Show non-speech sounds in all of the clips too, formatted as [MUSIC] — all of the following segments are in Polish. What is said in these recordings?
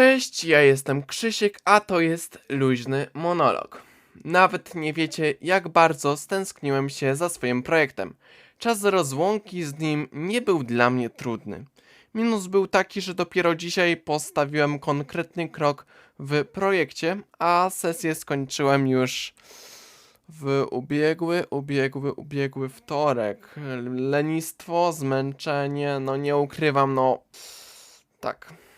Cześć, ja jestem Krzysiek, a to jest luźny monolog. Nawet nie wiecie, jak bardzo stęskniłem się za swoim projektem. Czas rozłąki z nim nie był dla mnie trudny. Minus był taki, że dopiero dzisiaj postawiłem konkretny krok w projekcie, a sesję skończyłem już w ubiegły, ubiegły, ubiegły wtorek. Lenistwo, zmęczenie, no nie ukrywam, no tak.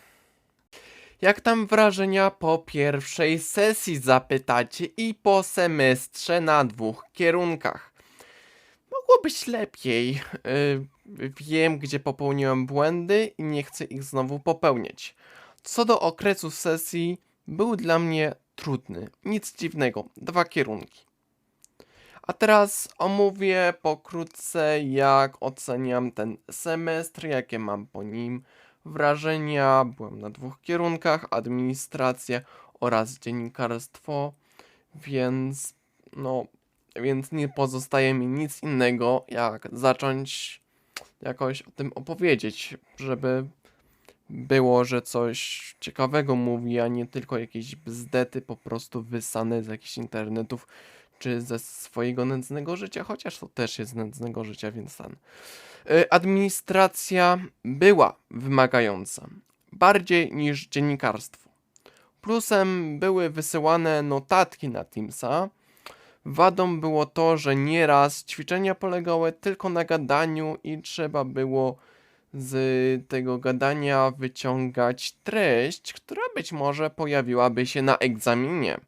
Jak tam wrażenia po pierwszej sesji zapytacie i po semestrze na dwóch kierunkach? Mogło być lepiej. Yy, wiem, gdzie popełniłem błędy i nie chcę ich znowu popełniać. Co do okresu sesji, był dla mnie trudny. Nic dziwnego. Dwa kierunki. A teraz omówię pokrótce, jak oceniam ten semestr, jakie mam po nim wrażenia. Byłem na dwóch kierunkach: administracja oraz dziennikarstwo, więc no, więc nie pozostaje mi nic innego, jak zacząć jakoś o tym opowiedzieć, żeby było, że coś ciekawego mówi, a nie tylko jakieś bzdety po prostu wysane z jakichś internetów czy ze swojego nędznego życia, chociaż to też jest nędznego życia, więc ten. Y, Administracja była wymagająca, bardziej niż dziennikarstwo. Plusem były wysyłane notatki na Teamsa. Wadą było to, że nieraz ćwiczenia polegały tylko na gadaniu i trzeba było z tego gadania wyciągać treść, która być może pojawiłaby się na egzaminie.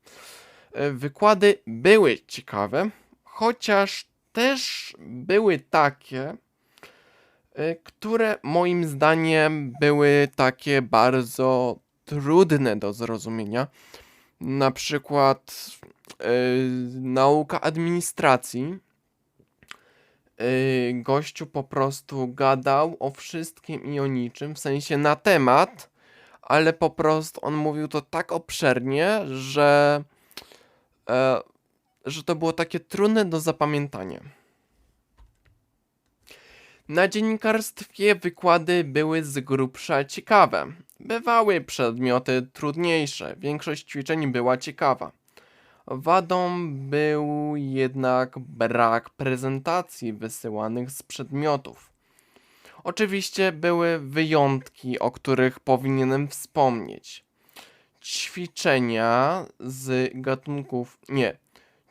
E, Wykłady były ciekawe, chociaż też były takie, e, które moim zdaniem były takie bardzo trudne do zrozumienia. Na przykład e, nauka administracji. E, gościu po prostu gadał o wszystkim i o niczym, w sensie na temat, ale po prostu on mówił to tak obszernie, że e, że to było takie trudne do zapamiętania. Na dziennikarstwie wykłady były z grubsza ciekawe. Bywały przedmioty trudniejsze, większość ćwiczeń była ciekawa. Wadą był jednak brak prezentacji wysyłanych z przedmiotów. Oczywiście były wyjątki, o których powinienem wspomnieć ćwiczenia z gatunków, nie,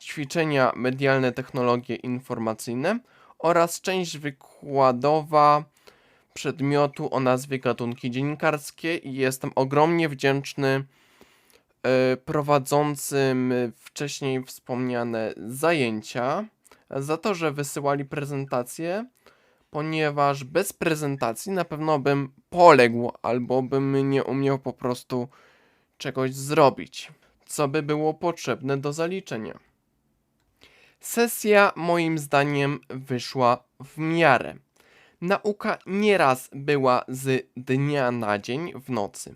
ćwiczenia medialne technologie informacyjne oraz część wykładowa przedmiotu o nazwie gatunki dziennikarskie. I jestem ogromnie wdzięczny e, prowadzącym wcześniej wspomniane zajęcia za to, że wysyłali prezentacje, ponieważ bez prezentacji na pewno bym poległ albo bym nie umiał po prostu czegoś zrobić, co by było potrzebne do zaliczenia. Sesja moim zdaniem wyszła w miarę. Nauka nieraz była z dnia na dzień w nocy.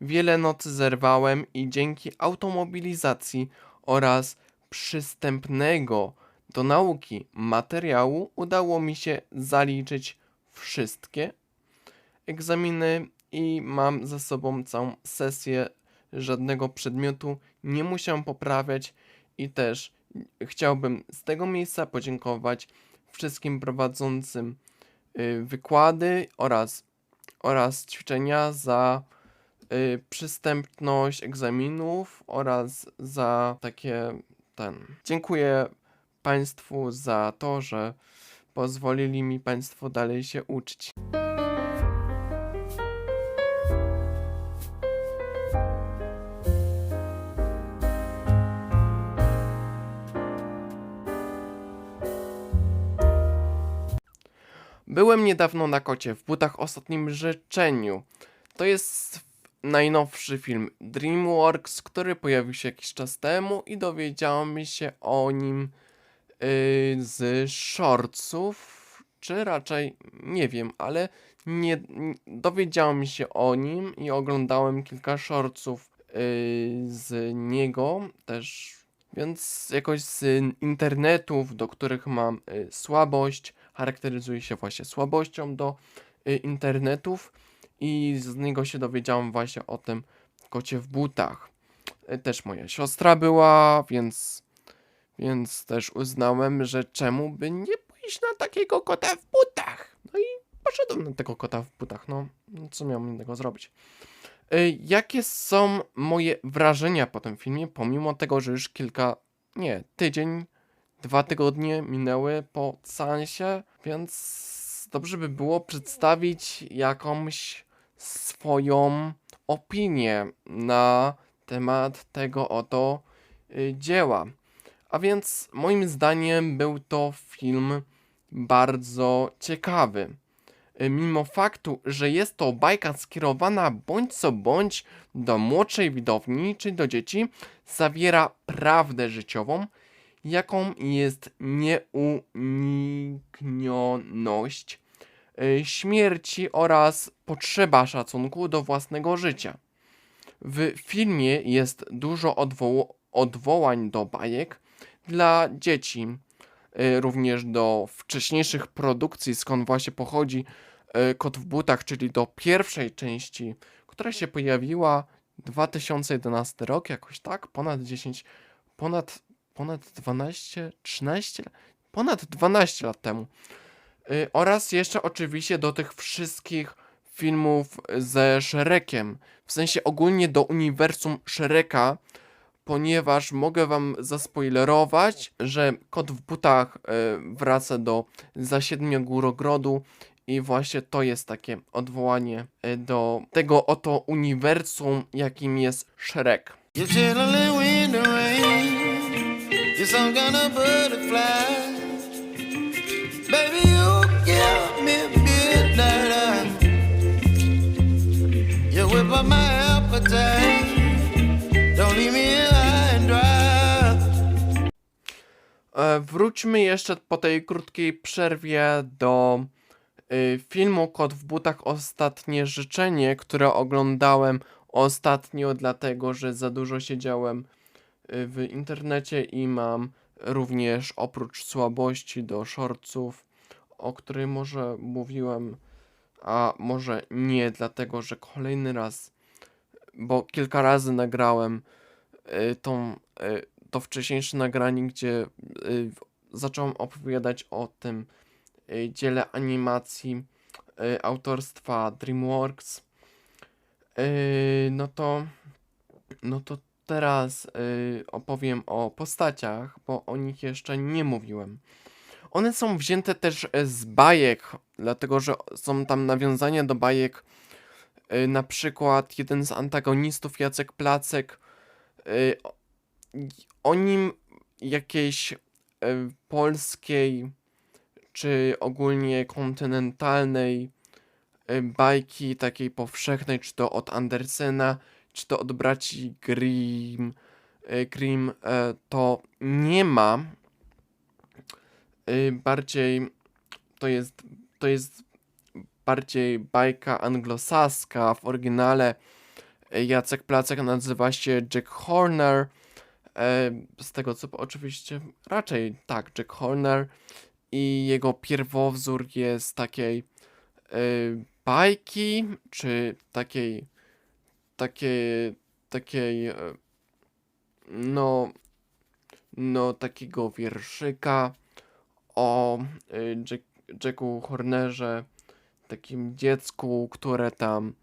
Wiele nocy zerwałem i dzięki automobilizacji oraz przystępnego do nauki materiału udało mi się zaliczyć wszystkie egzaminy i mam za sobą całą sesję żadnego przedmiotu nie musiałem poprawiać i też chciałbym z tego miejsca podziękować wszystkim prowadzącym y, wykłady oraz, oraz ćwiczenia za y, przystępność egzaminów oraz za takie ten. Dziękuję Państwu za to, że pozwolili mi Państwo dalej się uczyć. Byłem niedawno na kocie w butach ostatnim życzeniu. To jest najnowszy film DreamWorks, który pojawił się jakiś czas temu i dowiedziałem się o nim yy, z shortsów, czy raczej nie wiem, ale nie, dowiedziałem się o nim i oglądałem kilka shortsów yy, z niego też, więc jakoś z internetów, do których mam yy, słabość, charakteryzuje się właśnie słabością do y, internetów i z niego się dowiedziałem właśnie o tym, kocie w butach. E, Też moja siostra była, więc, więc też uznałem, że czemu by nie pójść na takiego kota w butach. No i poszedłem na tego kota w butach, no co miałem innego zrobić. E, Jakie są moje wrażenia po tym filmie, pomimo tego, że już kilka, nie, tydzień, dwa tygodnie minęły po seansie, więc dobrze by było przedstawić jakąś swoją opinię na temat tego oto y, dzieła. A więc moim zdaniem był to film bardzo ciekawy. Y, Mimo faktu, że jest to bajka skierowana bądź co bądź do młodszej widowni czy do dzieci, zawiera prawdę życiową, jaką jest nieuniknioność y, śmierci oraz potrzeba szacunku do własnego życia. W filmie jest dużo odwoł- odwołań do bajek dla dzieci, y, również do wcześniejszych produkcji, skąd właśnie pochodzi y, Kot w butach, czyli do pierwszej części, która się pojawiła 2011 rok, jakoś tak, ponad 10, ponad, ponad 12, 13, lat- ponad 12 lat temu. Y, oraz jeszcze oczywiście do tych wszystkich filmów ze Shrekiem, w sensie ogólnie do uniwersum Shreka, ponieważ mogę wam zaspoilerować, że Kot w butach y, wraca do za siedmiogórogrodu i właśnie to jest takie odwołanie y, do tego oto uniwersum, jakim jest Shrek. You're some kind of butterfly. Baby, you give me midnight. You whip up my appetite. Don't leave me. E, Wróćmy jeszcze po tej krótkiej przerwie do y, filmu Kot w butach Ostatnie życzenie, które oglądałem ostatnio, dlatego że za dużo siedziałem w internecie i mam również oprócz słabości do shortców, o której może mówiłem, a może nie, dlatego że kolejny raz, bo kilka razy nagrałem y, tą, y, to wcześniejsze nagranie, gdzie y, zacząłem opowiadać o tym y, dziele animacji y, autorstwa DreamWorks. Y, no to no to teraz y, opowiem o postaciach, bo o nich jeszcze nie mówiłem. One są wzięte też e, z bajek, dlatego że są tam nawiązania do bajek. Y, na przykład jeden z antagonistów, Jacek Placek, y, o- nim jakiejś y, polskiej czy ogólnie kontynentalnej y, bajki takiej powszechnej, czy to od Andersena, czy to od braci Grimm, y, Grimm, e, to nie ma. Y, Bardziej to jest, to jest bardziej bajka anglosaska. W oryginale Jacek Placek nazywa się Jack Horner. E, Z tego co oczywiście raczej tak, Jack Horner i jego pierwowzór jest takiej bajki, czy takiej takiej takiej e, no no takiego wierszyka o y, Jack, Jacku Hornerze, takim dziecku, które tam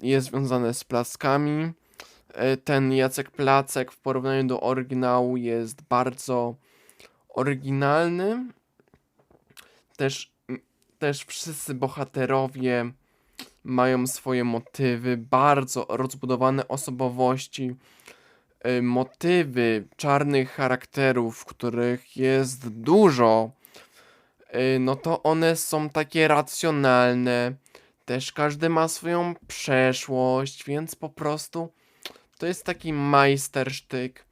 jest związane z plackami. E, Ten Jacek Placek w porównaniu do oryginału jest bardzo oryginalny. Też, też wszyscy bohaterowie mają swoje motywy, bardzo rozbudowane osobowości, y, motywy czarnych charakterów, których jest dużo, y, no to one są takie racjonalne. Też każdy ma swoją przeszłość, więc po prostu to jest taki majstersztyk.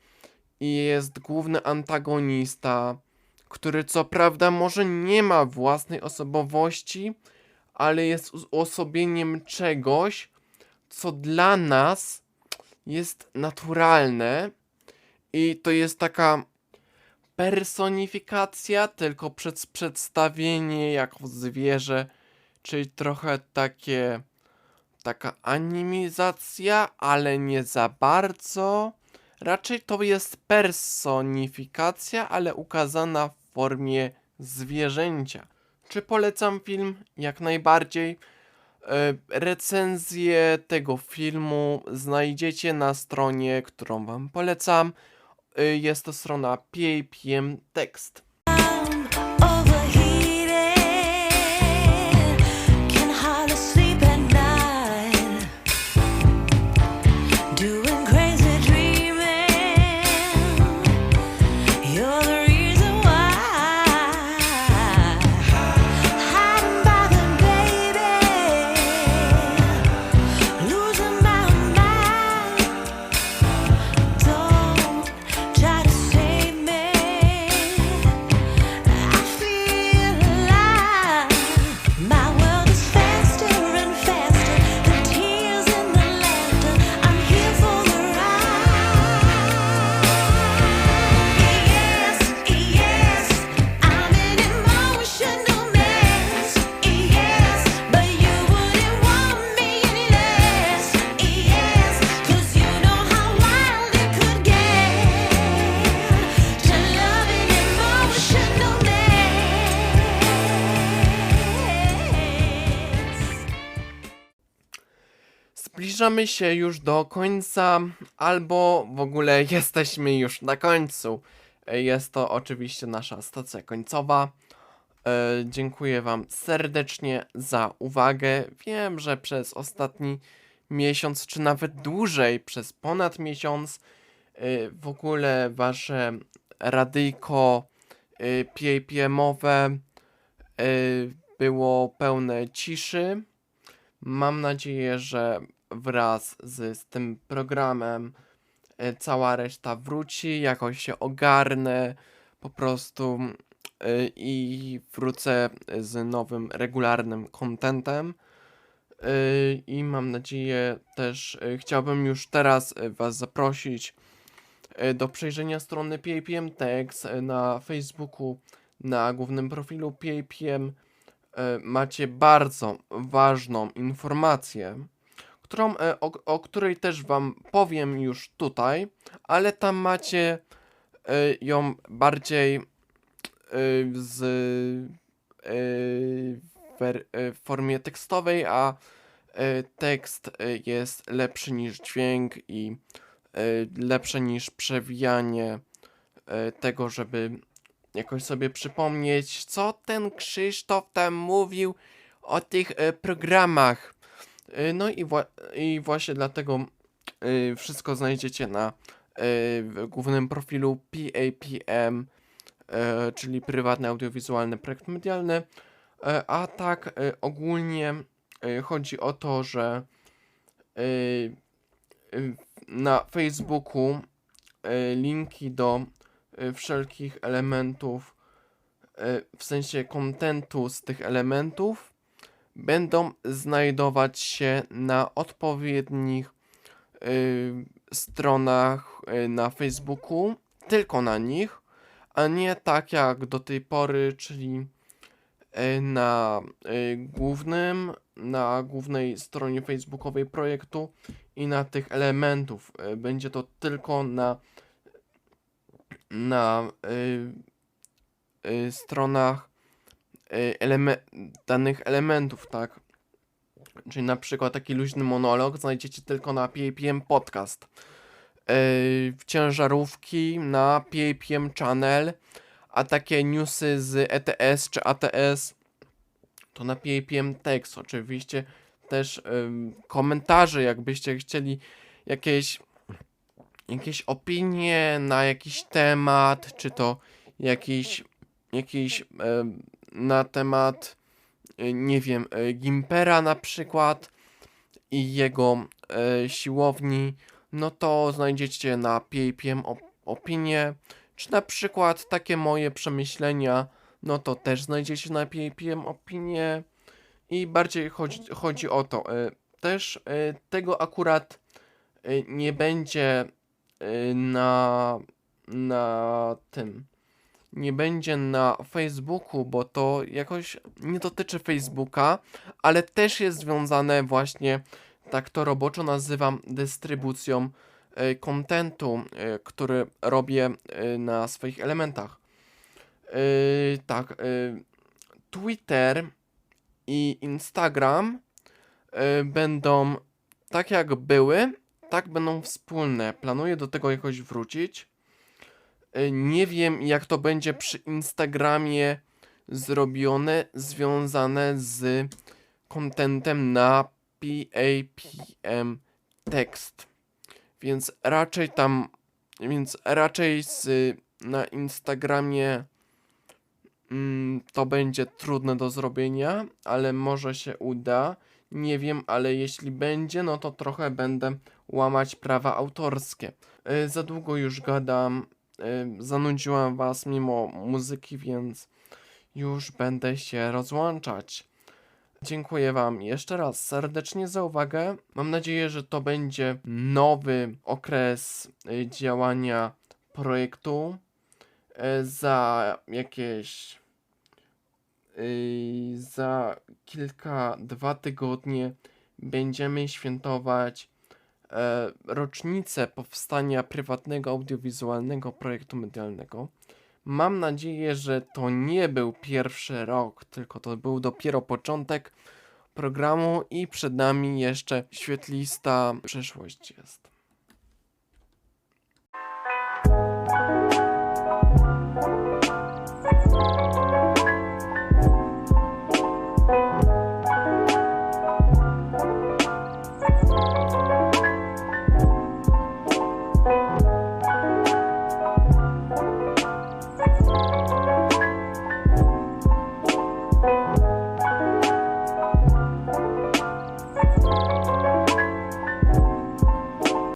I jest główny antagonista, który co prawda może nie ma własnej osobowości, ale jest uosobieniem czegoś, co dla nas jest naturalne i to jest taka personifikacja, tylko przed, przedstawienie jako zwierzę, czyli trochę takie taka animizacja, ale nie za bardzo. Raczej to jest personifikacja, ale ukazana w formie zwierzęcia. Czy polecam film? Jak najbardziej. E, Recenzję tego filmu znajdziecie na stronie, którą Wam polecam. E, Jest to strona PAPM Text. Zbliżamy się już do końca, albo w ogóle [LAUGHS] jesteśmy już na końcu. Jest to oczywiście nasza stacja końcowa. E, dziękuję Wam serdecznie za uwagę. Wiem, że przez ostatni miesiąc, czy nawet dłużej, przez ponad miesiąc, e, w ogóle Wasze radyjko e, PAPM-owe było pełne ciszy. Mam nadzieję, że wraz z, z tym programem e, cała reszta wróci, jakoś się ogarnę po prostu e, i wrócę z nowym, regularnym contentem. E, I mam nadzieję też, chciałbym już teraz Was zaprosić do przejrzenia strony PAPM Text na Facebooku, na głównym profilu PAPM macie bardzo ważną informację, którą, e, o, o której też Wam powiem już tutaj, ale tam macie e, ją bardziej e, z, w formie tekstowej, a tekst jest lepszy niż dźwięk i lepsze niż przewijanie tego, żeby jakoś sobie przypomnieć, co ten Krzysztof tam mówił o tych programach. E, no i, wła- i właśnie dlatego e, wszystko znajdziecie na w głównym profilu PAPM, czyli prywatny audiowizualny projekt medialny. A tak ogólnie chodzi o to, że na Facebooku linki do wszelkich elementów, w sensie kontentu z tych elementów, będą znajdować się na odpowiednich e, stronach e, na Facebooku, tylko na nich, a nie tak jak do tej pory, czyli e, na e, głównym, na głównej stronie facebookowej projektu i na tych elementów. E, Będzie to tylko na na y, y, stronach y, eleme danych elementów, tak? Czyli na przykład taki luźny monolog znajdziecie tylko na PAPM Podcast. Y, ciężarówki na PAPM Channel, a takie newsy z ETS czy ATS to na PAPM Text. Oczywiście też ym, komentarze, jakbyście chcieli jakieś jakieś opinie na jakiś temat, czy to jakiś, jakiś em, na temat, y, nie wiem, y, Gimpera na przykład i jego e, siłowni, no to znajdziecie na PAPM op opinie, czy na przykład takie moje przemyślenia, no to też znajdziecie na PAPM opinie i bardziej chodzi, chodzi o to, e, też e, tego akurat e, nie będzie na, na tym. Nie będzie na Facebooku, bo to jakoś nie dotyczy Facebooka, ale też jest związane właśnie tak to roboczo nazywam dystrybucją e, kontentu, e, który robię e, na swoich elementach. Tak, Twitter i Instagram będą tak jak były, tak będą wspólne. Planuję do tego jakoś wrócić. E, Nie wiem, jak to będzie przy Instagramie zrobione, związane z kontentem na PAPM tekst. Więc raczej tam, więc raczej z, na Instagramie mm, to będzie trudne do zrobienia, ale może się uda. Nie wiem, ale jeśli będzie, no to trochę będę łamać prawa autorskie. Y, za długo już gadam, zanudziłam was mimo muzyki, więc już będę się rozłączać. Dziękuję Wam jeszcze raz serdecznie za uwagę. Mam nadzieję, że to będzie nowy okres y, działania projektu. Y, Za jakieś. y, Za kilka, dwa tygodnie będziemy świętować e, rocznicę powstania prywatnego audiowizualnego projektu medialnego. Mam nadzieję, że to nie był pierwszy rok, tylko to był dopiero początek programu i przed nami jeszcze świetlista przyszłość jest.